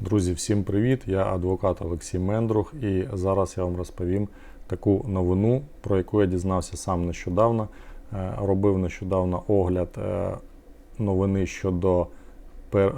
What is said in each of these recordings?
Друзі, всім привіт! Я адвокат Олексій Мендрух, і зараз я вам розповім таку новину, про яку я дізнався сам нещодавно. Е, Робив нещодавно огляд е, новини щодо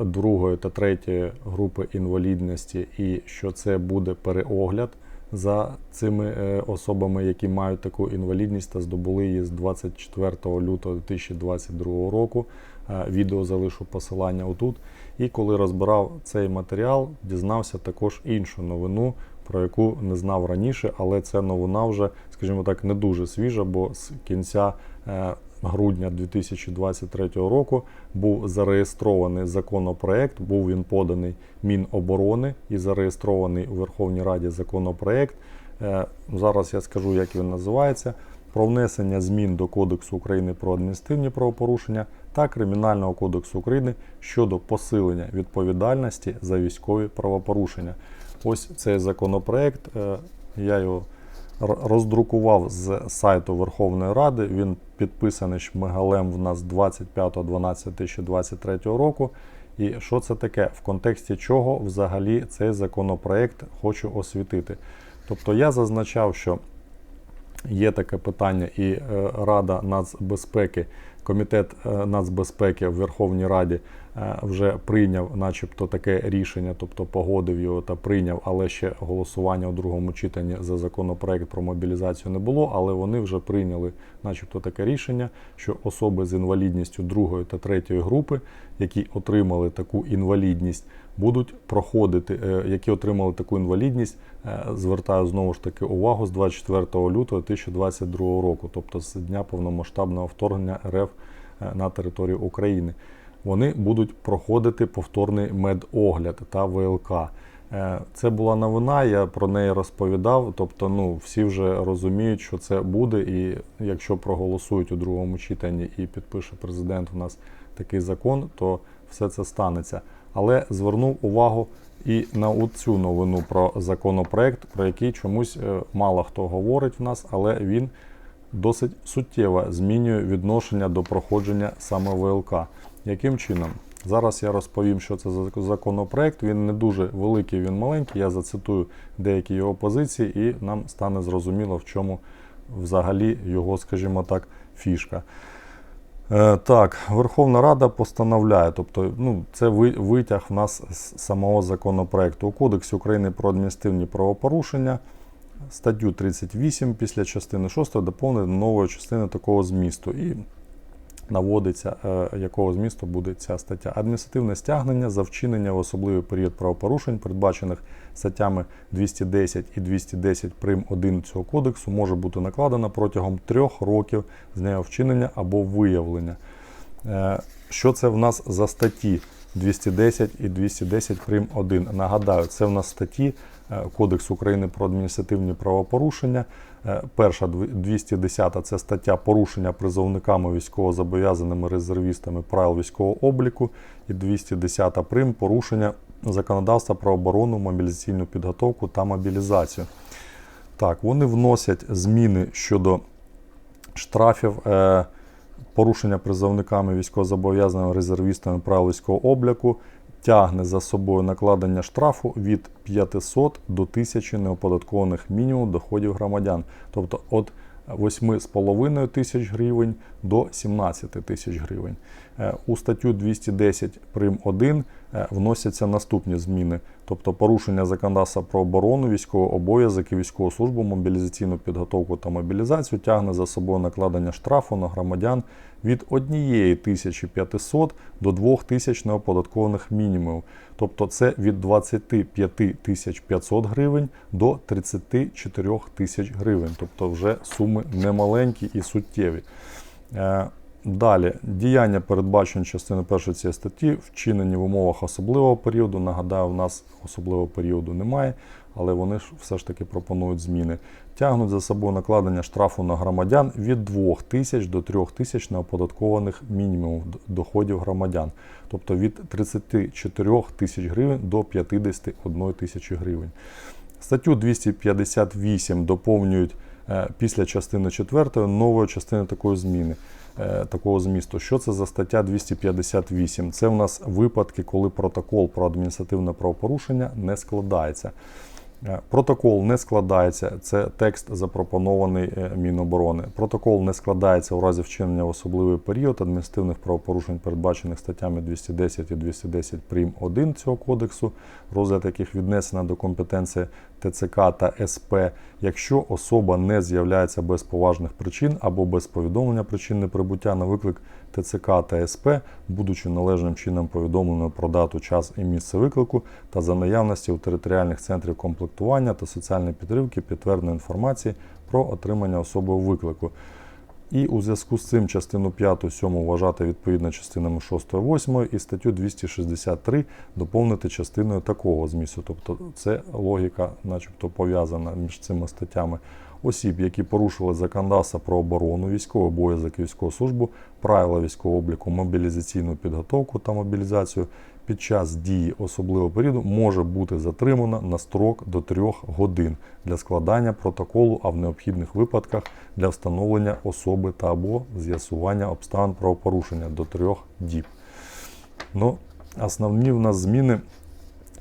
другої та третьої групи інвалідності, і що це буде переогляд за цими е, особами, які мають таку інвалідність та здобули її з 24 лютого 2022 року. Е, Відео залишу посилання отут. І коли розбирав цей матеріал, дізнався також іншу новину, про яку не знав раніше, але ця новина вже, скажімо так, не дуже свіжа, бо з кінця е, грудня 2023 року був зареєстрований законопроект, був він поданий Міноборони і зареєстрований у Верховній Раді законопроект. Е, Зараз я скажу, як він називається. Про внесення змін до Кодексу України про адміністративні правопорушення та Кримінального кодексу України щодо посилення відповідальності за військові правопорушення. Ось цей законопроект. е, Я його роздрукував з сайту Верховної Ради. Він підписаний Шмигалем в нас 25.12.2023 року. І що це таке? В контексті чого взагалі цей законопроект хочу освітити? Тобто я зазначав, що є таке питання, і е, Рада нацбезпеки, комітет е, нацбезпеки в Верховній Раді е, вже прийняв, начебто, таке рішення, тобто погодив його та прийняв, але ще голосування у другому читанні за законопроект про мобілізацію не було. Але вони вже прийняли, начебто, таке рішення, що особи з інвалідністю другої та третьої групи, які отримали таку інвалідність, будуть проходити, е, які отримали таку інвалідність, е, звертаю знову ж таки увагу з 24 лютого 2022 року, тобто з дня повномасштабного вторгнення РФ е, на територію України. Вони будуть проходити повторний медогляд та ВЛК. Це була новина, я про неї розповідав. Тобто, ну всі вже розуміють, що це буде, і якщо проголосують у другому читанні і підпише президент у нас такий закон, то все це станеться. Але звернув увагу і на цю новину про законопроект, про який чомусь е, мало хто говорить в нас, але він досить суттєво змінює відношення до проходження саме ВЛК. Яким чином? Зараз я розповім, що це за законопроект. Він не дуже великий, він маленький. Я зацитую деякі його позиції, і нам стане зрозуміло, в чому взагалі його, скажімо так, фішка. Е, Так, Верховна Рада постановляє, тобто ну, це ви- витяг в нас з самого законопроекту. У Кодексі України про адміністративні правопорушення статтю 38 після частини 6 доповнено новою частиною такого змісту. І наводиться, е, якого змісту буде ця стаття. Адміністративне стягнення за вчинення в особливий період правопорушень, передбачених статтями 210 і 210 прим. 1 цього кодексу, може бути накладено протягом трьох років з дня вчинення або виявлення. Е, Що це в нас за статті 210 і 210 прим. 1? Нагадаю, це в нас статті е, Кодексу України про адміністративні правопорушення. Е, Перша 210 це стаття порушення призовниками військовозобов'язаними резервістами правил військового обліку. І 210 прим. порушення законодавства про оборону, мобілізаційну підготовку та мобілізацію. Так, вони вносять зміни щодо штрафів. Порушення призовниками військовозобов'язаними резервістами правил військового обліку тягне за собою накладення штрафу від 500 до 1000 неоподаткованих мінімум доходів громадян. Тобто від 8,5 тисяч гривень до 17 тисяч гривень. Е, У статтю 210 прим. 1 е, вносяться наступні зміни, тобто порушення законодавства про оборону, військовий обов'язок і військову службу, мобілізаційну підготовку та мобілізацію тягне за собою накладення штрафу на громадян від 1500 до 2000 неоподаткованих мінімумів. Тобто це від 25 тисяч 500 гривень до 34 тисяч гривень. Тобто вже суми немаленькі і суттєві. Далі, діяння передбачені частиною першої цієї статті, вчинені в умовах особливого періоду. Нагадаю, в нас особливого періоду немає, але вони ж все ж таки пропонують зміни. Тягнуть за собою накладення штрафу на громадян від 2 тисяч до 3 тисяч неоподаткованих мінімумів д- доходів громадян, тобто від 34 тисяч гривень до 51 тисячі гривень. Статтю 258 доповнюють е, після частини 4 новою частиною такої зміни. Е, такого змісту. Що це за стаття 258? Це в нас випадки, коли протокол про адміністративне правопорушення не складається. Е, Протокол не складається, це текст запропонований е, Міноборони. Протокол не складається у разі вчинення в особливий період адміністративних правопорушень, передбачених статтями 210 і 210 прим. 1 цього кодексу, розгляд яких віднесена до компетенції ТЦК та СП, якщо особа не з'являється без поважних причин або без повідомлення причин неприбуття на виклик ТЦК та СП, будучи належним чином повідомленою про дату, час і місце виклику та за наявності у територіальних центрів комплектування та соціальної підтримки підтвердженої інформації про отримання особою виклику. І у зв'язку з цим частину 5, 7 вважати відповідно частинами 6, 8 і статтю 263 доповнити частиною такого змісту. Тобто це логіка, начебто, пов'язана між цими статтями. Осіб, які порушили законодавство про оборону, військовий обов'язок і військову службу, правила військового обліку, мобілізаційну підготовку та мобілізацію під час дії особливого періоду може бути затримано на строк до 3 годин для складання протоколу, а в необхідних випадках для встановлення особи та або з'ясування обставин правопорушення до 3 діб. Ну, основні в нас зміни,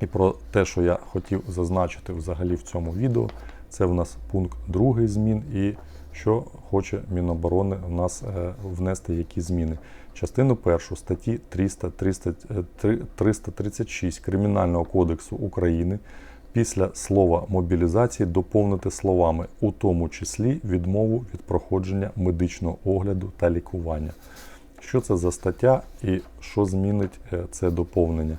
і про те, що я хотів зазначити взагалі в цьому відео, це в нас пункт другий змін і що хоче Міноборони в нас е, внести які зміни. Частину першу статті 300, 300, е, 336 Кримінального кодексу України після слова мобілізації доповнити словами, у тому числі відмову від проходження медичного огляду та лікування. Що це за стаття і що змінить е, це доповнення?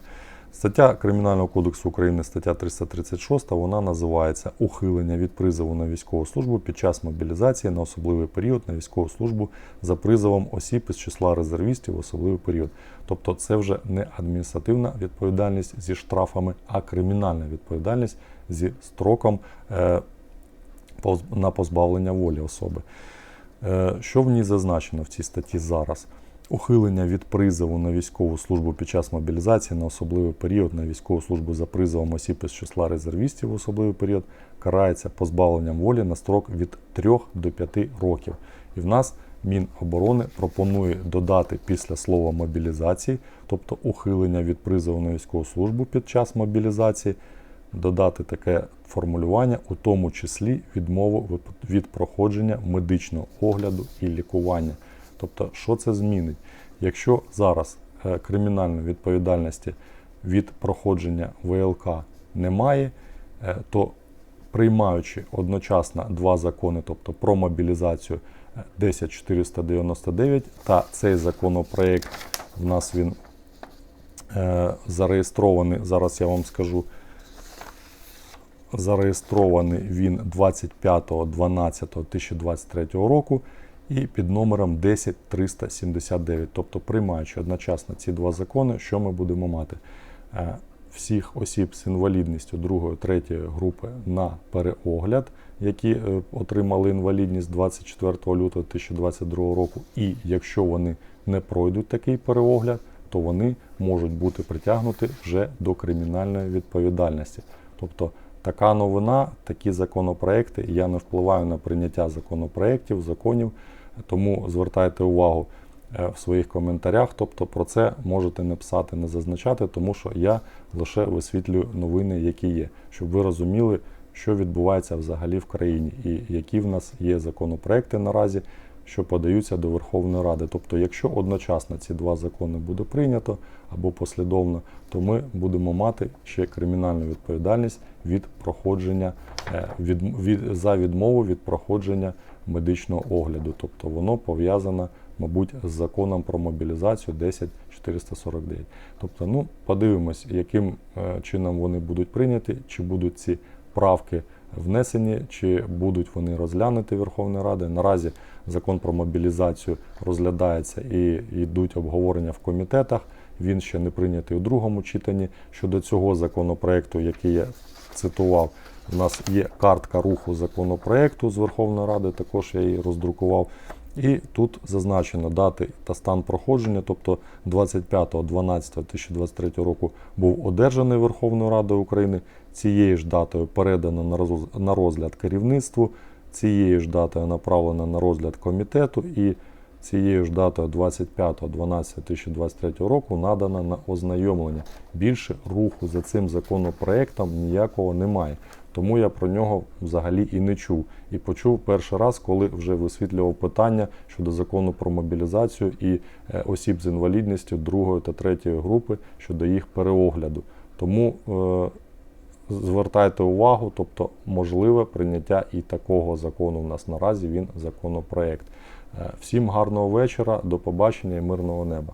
Стаття Кримінального кодексу України, стаття 336, вона називається Ухилення від призову на військову службу під час мобілізації на особливий період на військову службу за призовом осіб із числа резервістів в особливий період. Тобто це вже не адміністративна відповідальність зі штрафами, а кримінальна відповідальність зі строком е, на позбавлення волі особи. Е, Що в ній зазначено в цій статті зараз? Ухилення від призову на військову службу під час мобілізації на особливий період на військову службу за призовом осіб із числа резервістів в особливий період карається позбавленням волі на строк від 3 до 5 років. І в нас Міноборони пропонує додати після слова мобілізації, тобто ухилення від призову на військову службу під час мобілізації, додати таке формулювання, у тому числі відмову від проходження медичного огляду і лікування. Тобто, що це змінить? Якщо зараз е, кримінальної відповідальності від проходження ВЛК немає, е, то приймаючи одночасно два закони, тобто про мобілізацію е, 10499 та цей законопроект, в нас він е, зареєстрований, зараз я вам скажу, зареєстрований він 25.12.2023 року і під номером 10379. Тобто, приймаючи одночасно ці два закони, що ми будемо мати? Е, Всіх осіб з інвалідністю 2-3 групи на переогляд, які е, отримали інвалідність 24 лютого 2022 року, і якщо вони не пройдуть такий переогляд, то вони можуть бути притягнуті вже до кримінальної відповідальності. Тобто така новина, такі законопроекти. Я не впливаю на прийняття законопроєктів, законів, тому звертайте увагу е, в своїх коментарях. Тобто про це можете не писати, не зазначати, тому що я лише висвітлюю новини, які є, щоб ви розуміли, що відбувається взагалі в країні, і які в нас є законопроекти наразі, що подаються до Верховної Ради. Тобто, якщо одночасно ці два закони буде прийнято або послідовно, то ми будемо мати ще кримінальну відповідальність від проходження е, від, від за відмову від проходження медичного огляду. Тобто воно пов'язано, мабуть, з законом про мобілізацію 10449. Тобто, ну подивимось, яким е, чином вони будуть прийняті, чи будуть ці правки внесені, чи будуть вони розглянуті Верховної Ради. Наразі закон про мобілізацію розглядається і йдуть обговорення в комітетах. Він ще не прийнятий у другому читанні. Щодо цього законопроекту, який я цитував, у нас є картка руху законопроекту з Верховної Ради, також я її роздрукував. І тут зазначено дати та стан проходження, тобто 25.12.2023 року був одержаний Верховною Радою України. Цією ж датою передано на розгляд керівництву, цією ж датою направлено на розгляд комітету і цією ж датою 25.12.2023 року надана на ознайомлення. Більше руху за цим законопроектом ніякого немає. Тому я про нього взагалі і не чув. І почув перший раз, коли вже висвітлював питання щодо закону про мобілізацію і е, осіб з інвалідністю другої та третьої групи щодо їх переогляду. Тому е, звертайте увагу, тобто можливе прийняття і такого закону. У нас наразі він законопроект. Е, Всім гарного вечора, до побачення і мирного неба.